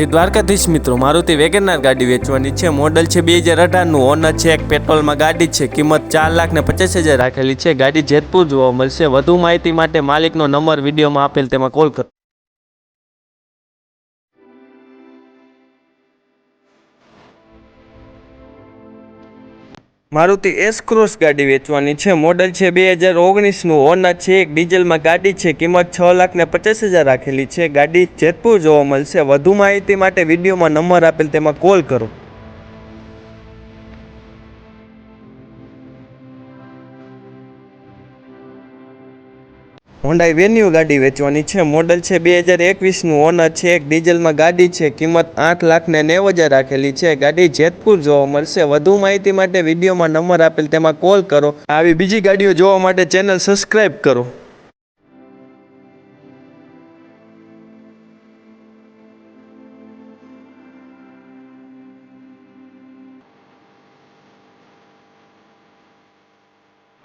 જે દ્વારકાધીશ મિત્રો, મારુતિ વેગેનાર ગાડી વેચવાની છે. મોડલ છે બે હજાર અઢારનું. ઓનર છે એક પેટ્રોલમાં ગાડી છે. કિંમત ચાર લાખ ને પચાસ હજાર રાખેલી છે. ગાડી જેતપુર જોવા મળશે. વધુ માહિતી માટે માલિકનો નંબર વિડીયોમાં આપેલ તેમાં કોલ કરો. મારુતિ એસ ક્રોસ ગાડી વેચવાની છે. મોડલ છે બે હજાર ઓગણીસનું. ઓનર છે એક. ડીઝલમાં ગાડી છે. કિંમત છ લાખ ને પચાસ હજાર રાખેલી છે. ગાડી જેતપુર જોવા મળશે. વધુ માહિતી માટે વિડીયોમાં નંબર આપેલ તેમાં કોલ કરો. હોન્ડાઈ વેન્યુ ગાડી વેચવાની છે. મોડલ છે બે હજાર એકવીસનું. ઓનર છે એક ડીઝલમાં ગાડી છે. કિંમત આઠ લાખ ને નેવ હજાર રાખેલી છે. ગાડી જેતપુર જોવા મળશે. વધુ માહિતી માટે વિડીયોમાં નંબર આપેલ તેમાં કોલ કરો. આવી બીજી ગાડીઓ જોવા માટે ચેનલ સબસ્ક્રાઈબ કરો.